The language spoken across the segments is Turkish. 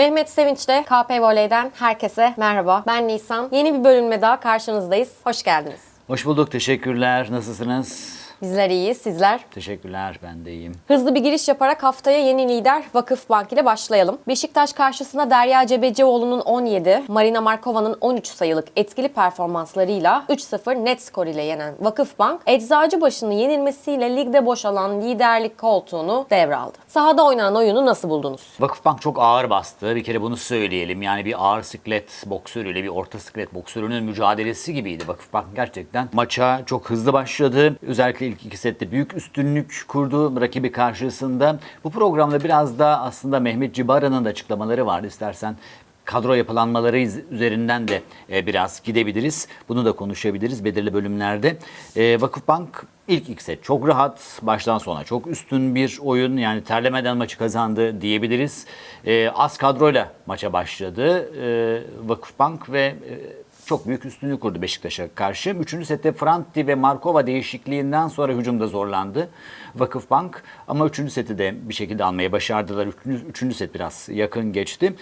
Mehmet Sevinç'te KP Voley'den herkese merhaba. Ben Nisan. Yeni bir bölümle daha karşınızdayız. Hoş geldiniz. Hoş bulduk, teşekkürler. Nasılsınız? Bizler iyiyiz, sizler? Teşekkürler, ben de iyiyim. Hızlı bir giriş yaparak haftaya yeni lider Vakıfbank ile başlayalım. Beşiktaş karşısında Derya Cebecioğlu'nun 17, Marina Markova'nın 13 sayılık etkili performanslarıyla 3-0 net skor ile yenen Vakıfbank, Eczacıbaşı'nın yenilmesiyle ligde boşalan liderlik koltuğunu devraldı. Sahada oynanan oyunu nasıl buldunuz? Vakıfbank çok ağır bastı. Bir kere bunu söyleyelim. Yani bir ağır siklet boksörüyle bir orta siklet boksörünün mücadelesi gibiydi. Vakıfbank gerçekten maça çok hızlı başladı. Özellikle ilk iki sette büyük üstünlük kurdu rakibi karşısında. Bu programda biraz da aslında Mehmet Cibara'nın açıklamaları vardı. İstersen kadro yapılanmaları üzerinden de e, biraz gidebiliriz. Bunu da konuşabiliriz belirli bölümlerde. E, Vakıfbank ilk iki set çok rahat, baştan sona çok üstün bir oyun. Yani terlemeden maçı kazandı diyebiliriz. E, az kadroyla maça başladı e, Vakıfbank ve e, çok büyük üstünlük kurdu Beşiktaş'a karşı. Üçüncü sette Franti ve Markova değişikliğinden sonra hücumda zorlandı Vakıfbank. Ama üçüncü seti de bir şekilde almayı başardılar. Üçüncü, üçüncü set biraz yakın geçti.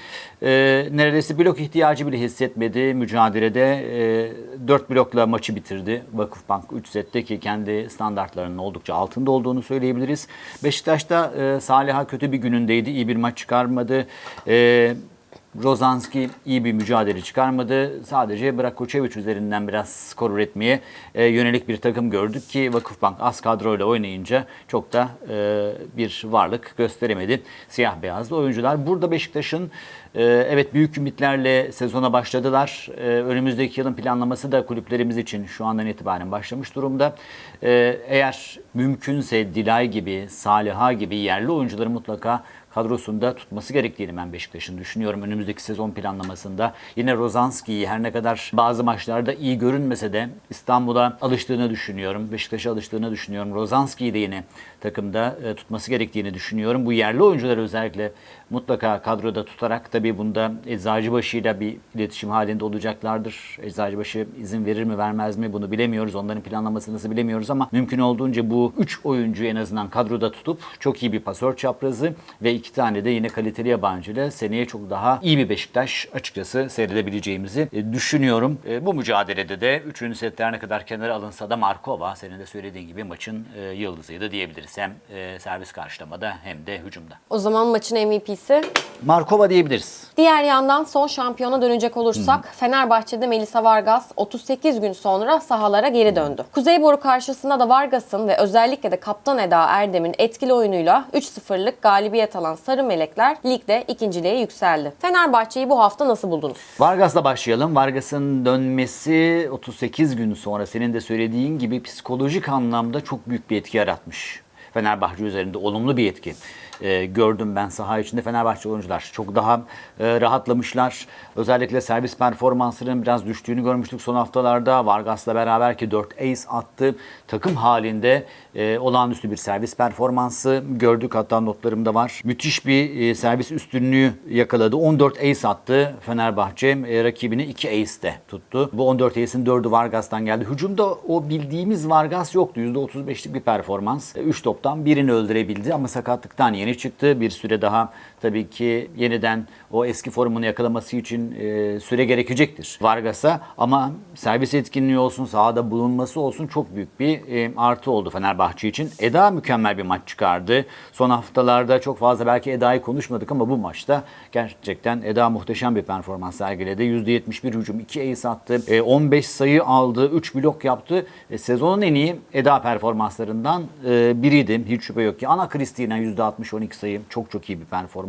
Ee, neredeyse blok ihtiyacı bile hissetmedi mücadelede. Ee, dört blokla maçı bitirdi Vakıfbank 3 sette ki kendi standartlarının oldukça altında olduğunu söyleyebiliriz. Beşiktaş'ta e, Saliha kötü bir günündeydi. iyi bir maç çıkarmadı. Ee, Rozanski iyi bir mücadele çıkarmadı. Sadece Brakoçevic üzerinden biraz skor üretmeye e, yönelik bir takım gördük ki Vakıfbank az kadroyla oynayınca çok da e, bir varlık gösteremedi. Siyah beyazlı oyuncular. Burada Beşiktaş'ın e, evet büyük ümitlerle sezona başladılar. E, önümüzdeki yılın planlaması da kulüplerimiz için şu andan itibaren başlamış durumda. E, eğer mümkünse Dilay gibi, Saliha gibi yerli oyuncuları mutlaka kadrosunda tutması gerektiğini ben Beşiktaş'ın düşünüyorum. Önümüzdeki sezon planlamasında yine Rozanski'yi her ne kadar bazı maçlarda iyi görünmese de İstanbul'a alıştığını düşünüyorum. Beşiktaş'a alıştığını düşünüyorum. Rozanski'yi de yine takımda e, tutması gerektiğini düşünüyorum. Bu yerli oyuncuları özellikle mutlaka kadroda tutarak tabii bunda Eczacıbaşı'yla bir iletişim halinde olacaklardır. Eczacıbaşı izin verir mi vermez mi bunu bilemiyoruz. Onların planlamasını nasıl bilemiyoruz ama mümkün olduğunca bu 3 oyuncuyu en azından kadroda tutup çok iyi bir pasör çaprazı ve iki tane de yine kaliteli yabancıyla seneye çok daha iyi bir Beşiktaş açıkçası seyredebileceğimizi e, düşünüyorum. E, Bu mücadelede de 3. setler ne kadar kenara alınsa da Markova senin de söylediğin gibi maçın e, yıldızıydı diyebiliriz. Hem servis karşılamada hem de hücumda. O zaman maçın MVP'si Markova diyebiliriz. Diğer yandan son şampiyona dönecek olursak Fenerbahçe'de Melisa Vargas 38 gün sonra sahalara geri döndü. Kuzeyboru karşısında da Vargas'ın ve özellikle de kaptan Eda Erdem'in etkili oyunuyla 3-0'lık galibiyet alan Sarı Melekler ligde ikinciliğe yükseldi. Fenerbahçe'yi bu hafta nasıl buldunuz? Vargas'la başlayalım. Vargas'ın dönmesi 38 gün sonra senin de söylediğin gibi psikolojik anlamda çok büyük bir etki yaratmış. Fenerbahçe üzerinde olumlu bir etki e, gördüm ben saha içinde Fenerbahçe oyuncular çok daha e, rahatlamışlar. Özellikle servis performanslarının biraz düştüğünü görmüştük son haftalarda. Vargas'la beraber ki 4 ace attı. Takım halinde e, olağanüstü bir servis performansı gördük. Hatta notlarımda var. Müthiş bir e, servis üstünlüğü yakaladı. 14 ace attı Fenerbahçe. E, rakibini 2 ace'de tuttu. Bu 14 ace'in 4'ü Vargas'tan geldi. Hücumda o bildiğimiz Vargas yoktu. %35'lik bir performans. 3 toptan birini öldürebildi ama sakatlıktan yeni çıktı. Bir süre daha tabii ki yeniden o eski formunu yakalaması için e, süre gerekecektir Vargas'a. Ama servis etkinliği olsun, sahada bulunması olsun çok büyük bir e, artı oldu Fenerbahçe için. Eda mükemmel bir maç çıkardı. Son haftalarda çok fazla belki Eda'yı konuşmadık ama bu maçta gerçekten Eda muhteşem bir performans sergiledi. %71 hücum, 2 ace attı, e, 15 sayı aldı, 3 blok yaptı. E, sezonun en iyi Eda performanslarından e, biriydi. Hiç şüphe yok ki. Ana Kristina %60-12 sayı çok çok iyi bir performans.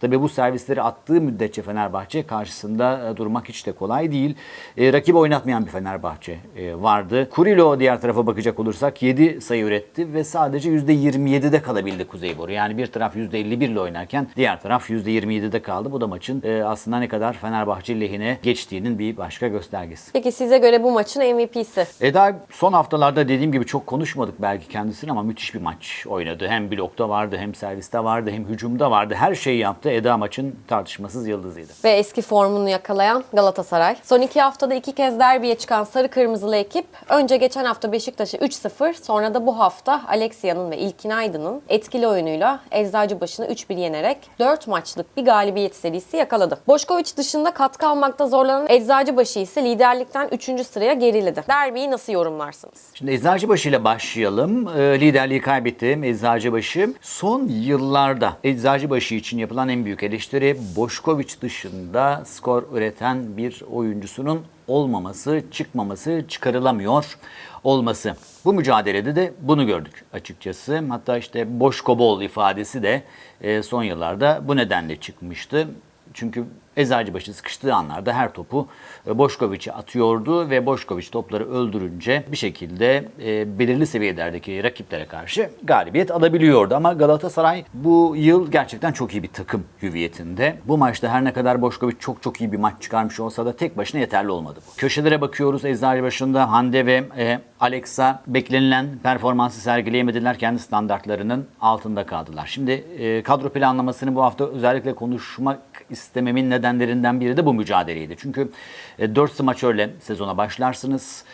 Tabii bu servisleri attığı müddetçe Fenerbahçe karşısında e, durmak hiç de kolay değil. E, rakibi oynatmayan bir Fenerbahçe e, vardı. Kurilo diğer tarafa bakacak olursak 7 sayı üretti ve sadece %27'de kalabildi Kuzeyboru. Yani bir taraf %51 ile oynarken diğer taraf %27'de kaldı. Bu da maçın e, aslında ne kadar Fenerbahçe lehine geçtiğinin bir başka göstergesi. Peki size göre bu maçın MVP'si? Eda son haftalarda dediğim gibi çok konuşmadık belki kendisini ama müthiş bir maç oynadı. Hem blokta vardı hem serviste vardı hem hücumda vardı. Her her şeyi yaptı. Eda maçın tartışmasız yıldızıydı. Ve eski formunu yakalayan Galatasaray. Son iki haftada iki kez derbiye çıkan sarı kırmızılı ekip önce geçen hafta Beşiktaş'ı 3-0 sonra da bu hafta Alexia'nın ve İlkin Aydın'ın etkili oyunuyla Eczacıbaşı'nı 3-1 yenerek 4 maçlık bir galibiyet serisi yakaladı. Boşkoviç dışında katkı almakta zorlanan Eczacıbaşı ise liderlikten 3. sıraya geriledi. Derbiyi nasıl yorumlarsınız? Şimdi Eczacıbaşı ile başlayalım. Ee, liderliği kaybetti Eczacıbaşı. Son yıllarda Eczacıbaşı için yapılan en büyük eleştiri Boşkoviç dışında skor üreten bir oyuncusunun olmaması, çıkmaması, çıkarılamıyor olması. Bu mücadelede de bunu gördük açıkçası. Hatta işte Boşkobol ifadesi de e, son yıllarda bu nedenle çıkmıştı. Çünkü Eczacıbaşı sıkıştığı anlarda her topu e, Boşkoviç'e atıyordu ve Boşkoviç topları öldürünce bir şekilde e, belirli seviyelerdeki rakiplere karşı galibiyet alabiliyordu. Ama Galatasaray bu yıl gerçekten çok iyi bir takım hüviyetinde. Bu maçta her ne kadar Boşkoviç çok çok iyi bir maç çıkarmış olsa da tek başına yeterli olmadı bu. Köşelere bakıyoruz Eczacıbaşı'nda Hande ve e, Alexa beklenilen performansı sergileyemediler. Kendi standartlarının altında kaldılar. Şimdi kadro planlamasını bu hafta özellikle konuşmak istememin nedenlerinden biri de bu mücadeleydi. Çünkü e, 4 smaçörle sezona başlarsınız.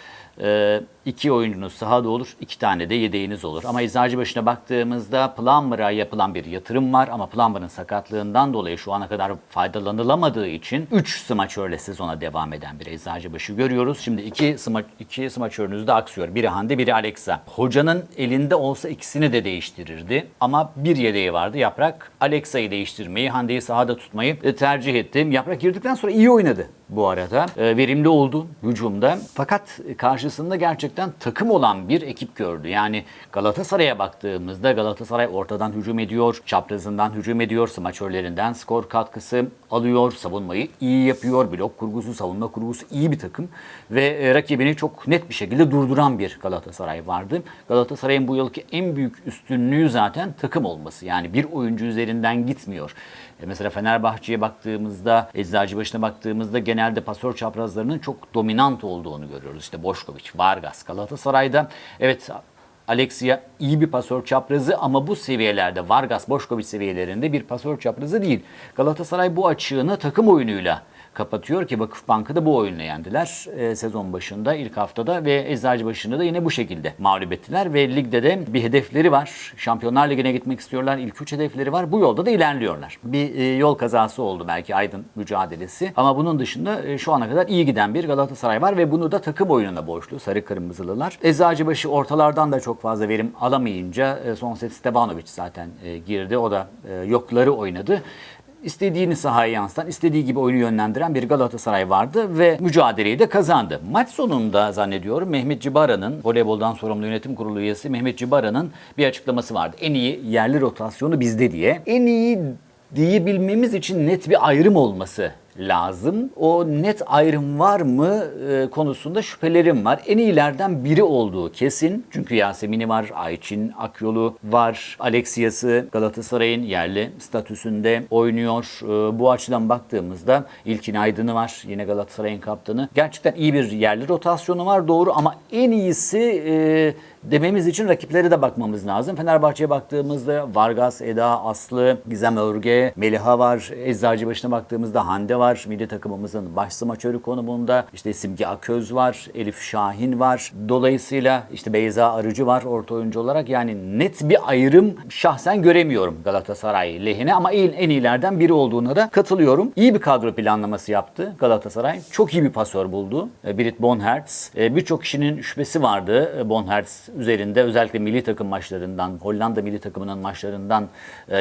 E, iki oyuncunuz sahada olur, iki tane de yedeğiniz olur. Ama Eczacıbaşı'na baktığımızda Plummer'a yapılan bir yatırım var ama Plummer'ın sakatlığından dolayı şu ana kadar faydalanılamadığı için 3 smaçörle sezona devam eden bir Eczacıbaşı görüyoruz. Şimdi iki, sma, iki smaçörünüz de aksıyor. Biri Hande, biri Alexa. Hocanın elinde olsa ikisini de değiştirirdi. Ama bir yedeği vardı. Yaprak Alexa'yı değiştirmeyi, Hande'yi sahada tutmayı e, tercih etti. Yaprak girdikten sonra iyi oynadı bu arada. E, verimli oldu hücumda. Fakat karşısında gerçekten takım olan bir ekip gördü. Yani Galatasaray'a baktığımızda Galatasaray ortadan hücum ediyor, çaprazından hücum ediyor, smaçörlerinden skor katkısı alıyor, savunmayı iyi yapıyor, blok kurgusu, savunma kurgusu iyi bir takım ve e, rakibini çok net bir şekilde durduran bir Galatasaray vardı. Galatasaray'ın bu yılki en büyük üstünlüğü zaten takım olması. Yani bir oyuncu üzerinden gitmiyor. E, Mesela Fenerbahçe'ye baktığımızda, Eczacıbaşı'na baktığımızda genelde pasör çaprazlarının çok dominant olduğunu görüyoruz. İşte Boşkoviç, Vargas, Galatasaray'da evet Alexia iyi bir pasör çaprazı ama bu seviyelerde Vargas, Boşkoviç seviyelerinde bir pasör çaprazı değil. Galatasaray bu açığını takım oyunuyla kapatıyor ki Vakıfbank'ı da bu oyunla yendiler e, sezon başında ilk haftada ve Eczacıbaşı'nı da yine bu şekilde mağlup ettiler ve ligde de bir hedefleri var. Şampiyonlar Ligi'ne gitmek istiyorlar. İlk üç hedefleri var. Bu yolda da ilerliyorlar. Bir e, yol kazası oldu belki Aydın mücadelesi ama bunun dışında e, şu ana kadar iyi giden bir Galatasaray var ve bunu da takım oyununa borçlu Sarı Kırmızılılar. Eczacıbaşı ortalardan da çok fazla verim alamayınca e, son set Stevanovic zaten e, girdi. O da e, yokları oynadı istediğini sahaya yansıtan, istediği gibi oyunu yönlendiren bir Galatasaray vardı ve mücadeleyi de kazandı. Maç sonunda zannediyorum Mehmet Cibara'nın, voleyboldan sorumlu yönetim kurulu üyesi Mehmet Cibara'nın bir açıklaması vardı. En iyi yerli rotasyonu bizde diye. En iyi diyebilmemiz için net bir ayrım olması lazım. O net ayrım var mı e, konusunda şüphelerim var. En iyilerden biri olduğu kesin. Çünkü Yasemin'i var, Ayçin Akyol'u var. Alexia'sı Galatasaray'ın yerli statüsünde oynuyor. E, bu açıdan baktığımızda İlkin Aydın'ı var. Yine Galatasaray'ın kaptanı. Gerçekten iyi bir yerli rotasyonu var doğru ama en iyisi e, dememiz için rakiplere de bakmamız lazım. Fenerbahçe'ye baktığımızda Vargas, Eda, Aslı, Gizem Örge, Meliha var. Eczacıbaşı'na baktığımızda Hande var. Milli takımımızın baş smaçörü konumunda. İşte Simge Aköz var. Elif Şahin var. Dolayısıyla işte Beyza Arıcı var orta oyuncu olarak. Yani net bir ayrım şahsen göremiyorum Galatasaray lehine ama en, en iyilerden biri olduğuna da katılıyorum. İyi bir kadro planlaması yaptı Galatasaray. Çok iyi bir pasör buldu. E, Brit Bonhertz. E, Birçok kişinin şüphesi vardı e, Bonhertz üzerinde. Özellikle milli takım maçlarından, Hollanda milli takımının maçlarından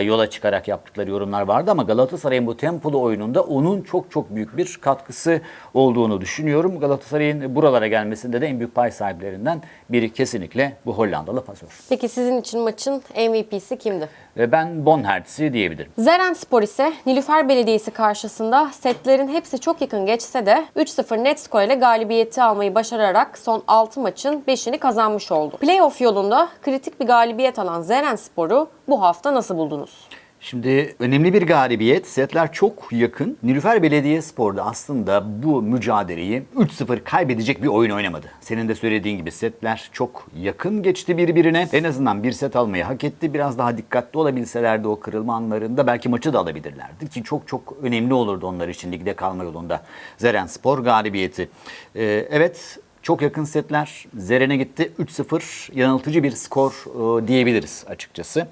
yola çıkarak yaptıkları yorumlar vardı ama Galatasaray'ın bu tempolu oyununda onun çok çok büyük bir katkısı olduğunu düşünüyorum. Galatasaray'ın buralara gelmesinde de en büyük pay sahiplerinden biri kesinlikle bu Hollandalı pasör. Peki sizin için maçın MVP'si kimdi? Ve ben Bonhertz'i diyebilirim. Zeren Spor ise Nilüfer Belediyesi karşısında setlerin hepsi çok yakın geçse de 3-0 net skor ile galibiyeti almayı başararak son 6 maçın 5'ini kazanmış oldu. Playoff yolunda kritik bir galibiyet alan Zeren Spor'u bu hafta nasıl buldunuz? Şimdi önemli bir galibiyet. Setler çok yakın. Nilüfer Belediyespor'da aslında bu mücadeleyi 3-0 kaybedecek bir oyun oynamadı. Senin de söylediğin gibi setler çok yakın geçti birbirine. En azından bir set almayı hak etti. Biraz daha dikkatli olabilselerdi o kırılma anlarında belki maçı da alabilirlerdi. Ki çok çok önemli olurdu onlar için ligde kalma yolunda. Zeren Spor galibiyeti. Ee, evet çok yakın setler. Zeren'e gitti. 3-0 yanıltıcı bir skor e, diyebiliriz açıkçası.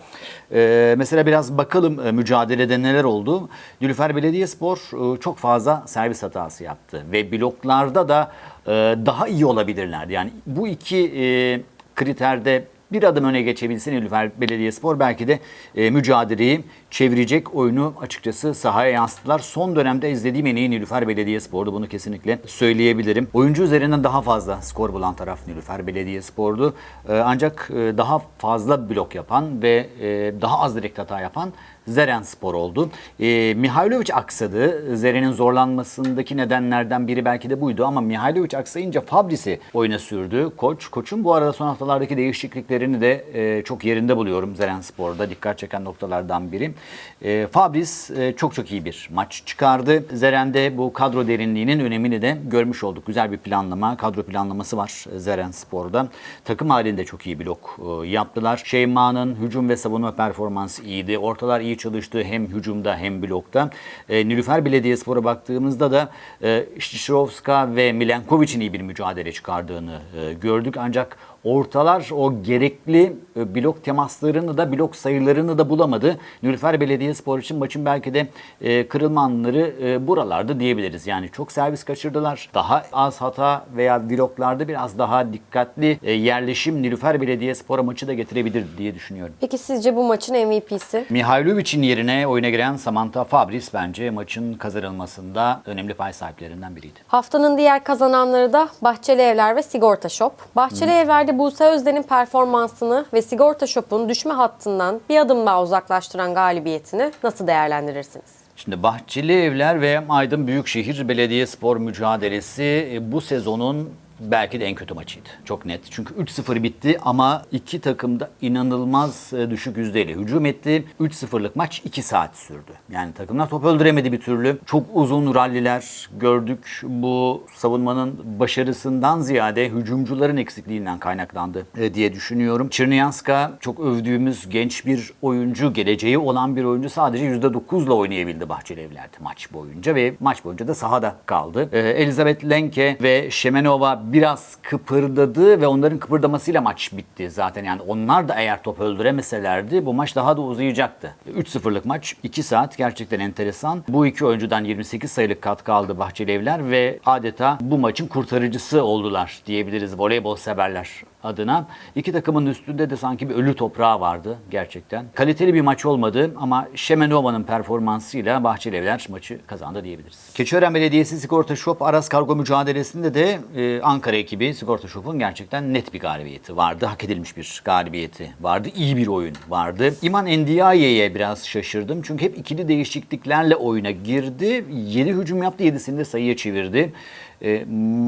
E, mesela biraz bakalım e, mücadelede neler oldu. Nilüfer Belediyespor e, çok fazla servis hatası yaptı. Ve bloklarda da e, daha iyi olabilirlerdi. Yani bu iki e, kriterde bir adım öne geçebilse Nilüfer Belediyespor belki de e, mücadeleyi çevirecek oyunu açıkçası sahaya yansıttılar. Son dönemde izlediğim en iyi Nilüfer Belediyespor'du. Bunu kesinlikle söyleyebilirim. Oyuncu üzerinden daha fazla skor bulan taraf Nilüfer Belediyespor'du. E, ancak e, daha fazla blok yapan ve e, daha az direkt hata yapan Zeren Spor oldu. E, Mihailovic aksadı. Zeren'in zorlanmasındaki nedenlerden biri belki de buydu ama Mihailovic aksayınca Fabris'i oyuna sürdü koç. Koçun bu arada son haftalardaki değişikliklerini de e, çok yerinde buluyorum Zeren Spor'da. Dikkat çeken noktalardan biri. E, Fabris e, çok çok iyi bir maç çıkardı. Zeren'de bu kadro derinliğinin önemini de görmüş olduk. Güzel bir planlama, kadro planlaması var Zeren Spor'da. Takım halinde çok iyi blok e, yaptılar. Şeyma'nın hücum ve savunma performansı iyiydi. Ortalar iyi çalıştı hem hücumda hem blokta. E, Nilüfer Belediyespor'a baktığımızda da e, Şişrovska ve Milenkovic'in iyi bir mücadele çıkardığını e, gördük. Ancak ortalar o gerekli e, blok temaslarını da blok sayılarını da bulamadı. Nilüfer Belediyespor için maçın belki de e, kırılma anları e, buralarda diyebiliriz. Yani çok servis kaçırdılar. Daha az hata veya bloklarda biraz daha dikkatli e, yerleşim Nilüfer Belediyespor'a maçı da getirebilir diye düşünüyorum. Peki sizce bu maçın MVP'si? Mihailovic'in yerine oyuna giren Samantha Fabris bence maçın kazanılmasında önemli pay sahiplerinden biriydi. Haftanın diğer kazananları da Bahçeli Evler ve Sigorta Shop. Bahçeli Evler'de Buse Özden'in performansını ve Sigorta Shop'un düşme hattından bir adım daha uzaklaştıran galibiyetini nasıl değerlendirirsiniz? Şimdi Bahçeli Evler ve Aydın Büyükşehir Belediyespor mücadelesi e, bu sezonun belki de en kötü maçıydı. Çok net. Çünkü 3-0 bitti ama iki takım da inanılmaz e, düşük yüzdeyle hücum etti. 3-0'lık maç 2 saat sürdü. Yani takımlar top öldüremedi bir türlü. Çok uzun ralliler gördük. Bu savunmanın başarısından ziyade hücumcuların eksikliğinden kaynaklandı e, diye düşünüyorum. Çirniyanska çok övdüğümüz genç bir oyuncu, geleceği olan bir oyuncu sadece %9'la oynayabildi Bahçeli Evler'de maç boyunca ve maç boyunca da sahada kaldı. E, Elizabeth Lenke ve Şemenova biraz kıpırdadı ve onların kıpırdamasıyla maç bitti zaten. Yani onlar da eğer top öldüremeselerdi bu maç daha da uzayacaktı. 3-0'lık maç 2 saat gerçekten enteresan. Bu iki oyuncudan 28 sayılık katkı aldı Bahçeli Evler ve adeta bu maçın kurtarıcısı oldular diyebiliriz voleybol severler adına. İki takımın üstünde de sanki bir ölü toprağı vardı gerçekten. Kaliteli bir maç olmadı ama Şemenova'nın performansıyla Bahçelievler maçı kazandı diyebiliriz. Keçiören Belediyesi Sigorta Shop Aras Kargo mücadelesinde de e, Ankara ekibi Sigorta Shop'un gerçekten net bir galibiyeti vardı. Hak edilmiş bir galibiyeti vardı. İyi bir oyun vardı. İman Endiaye'ye biraz şaşırdım. Çünkü hep ikili değişikliklerle oyuna girdi. 7 hücum yaptı, 7'sini de sayıya çevirdi. E,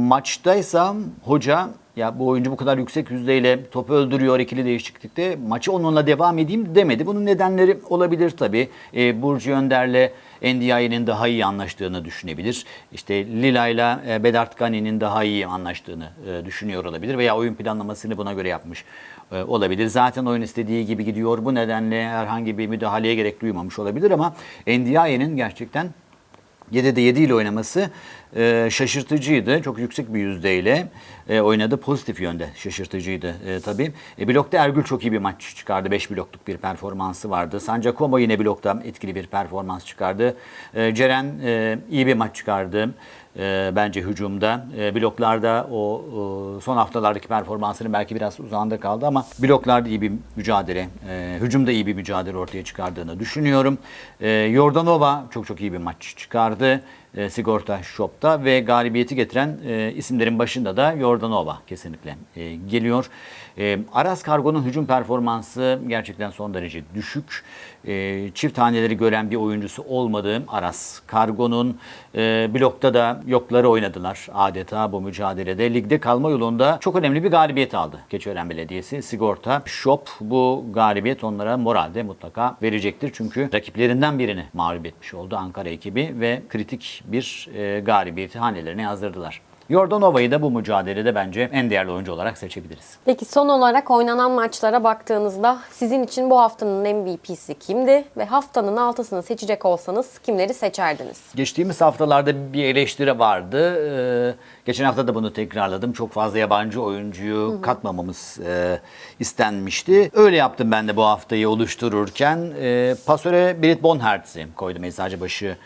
maçtaysam hoca ya bu oyuncu bu kadar yüksek yüzdeyle topu öldürüyor ikili değişiklikte. Maçı onunla devam edeyim demedi. Bunun nedenleri olabilir tabii. E, Burcu Önder'le Ndiaye'nin daha iyi anlaştığını düşünebilir. İşte Lila ile e, Bedart Gani'nin daha iyi anlaştığını e, düşünüyor olabilir. Veya oyun planlamasını buna göre yapmış e, olabilir. Zaten oyun istediği gibi gidiyor. Bu nedenle herhangi bir müdahaleye gerek duymamış olabilir ama Ndiaye'nin gerçekten 7'de 7 ile oynaması e, şaşırtıcıydı. Çok yüksek bir yüzdeyle e, oynadı. Pozitif yönde şaşırtıcıydı e, tabii. E, blokta Ergül çok iyi bir maç çıkardı. 5 blokluk bir performansı vardı. Sancakomo yine blokta etkili bir performans çıkardı. E, Ceren e, iyi bir maç çıkardı. E, bence hücumda. E, bloklarda o, o son haftalardaki performansının belki biraz uzağında kaldı ama bloklarda iyi bir mücadele, e, hücumda iyi bir mücadele ortaya çıkardığını düşünüyorum. E, Yordanova çok çok iyi bir maç çıkardı. E, Sigorta Shop'ta ve galibiyeti getiren e, isimlerin başında da Yordanova kesinlikle e, geliyor. E, Aras Kargo'nun hücum performansı gerçekten son derece düşük. E, çift haneleri gören bir oyuncusu olmadığı Aras Kargo'nun e, blokta da yokları oynadılar adeta bu mücadelede. Ligde kalma yolunda çok önemli bir galibiyet aldı Keçiören Belediyesi. Sigorta Shop bu galibiyet onlara moralde mutlaka verecektir. Çünkü rakiplerinden birini mağlup etmiş oldu Ankara ekibi ve kritik bir e, galibiyeti hanelerine yazdırdılar. Yordanova'yı da bu mücadelede bence en değerli oyuncu olarak seçebiliriz. Peki son olarak oynanan maçlara baktığınızda sizin için bu haftanın MVP'si kimdi ve haftanın altısını seçecek olsanız kimleri seçerdiniz? Geçtiğimiz haftalarda bir eleştiri vardı. Ee, geçen hafta da bunu tekrarladım. Çok fazla yabancı oyuncuyu katmamamız e, istenmişti. Öyle yaptım ben de bu haftayı oluştururken. E, pasöre Berit Bonhertz'i koydum eczacı başı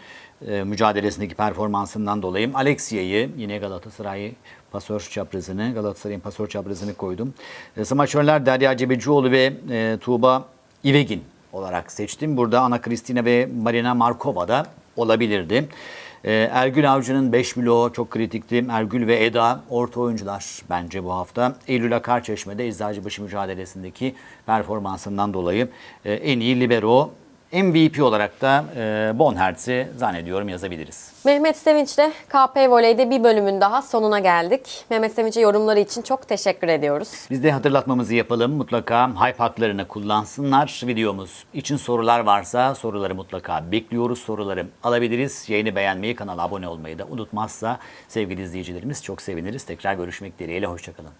e, mücadelesindeki performansından dolayı. Alexia'yı yine Galatasaray pasör çaprazını, Galatasaray'ın pasör çaprazını koydum. E, smaçörler Derya Cebecioğlu ve e, Tuğba İvegin olarak seçtim. Burada Ana Kristina ve Marina Markova da olabilirdi. Ee, Ergül Avcı'nın 5 bloğu çok kritikti. Ergül ve Eda orta oyuncular bence bu hafta. Eylül Akar Çeşme'de Eczacıbaşı mücadelesindeki performansından dolayı e, en iyi libero MVP olarak da e, Bonhertz'i zannediyorum yazabiliriz. Mehmet Sevinç'le KP Voley'de bir bölümün daha sonuna geldik. Mehmet Sevinç'e yorumları için çok teşekkür ediyoruz. Biz de hatırlatmamızı yapalım. Mutlaka hype haklarını kullansınlar. Videomuz için sorular varsa soruları mutlaka bekliyoruz. Soruları alabiliriz. Yayını beğenmeyi, kanala abone olmayı da unutmazsa sevgili izleyicilerimiz çok seviniriz. Tekrar görüşmek dileğiyle. Hoşçakalın.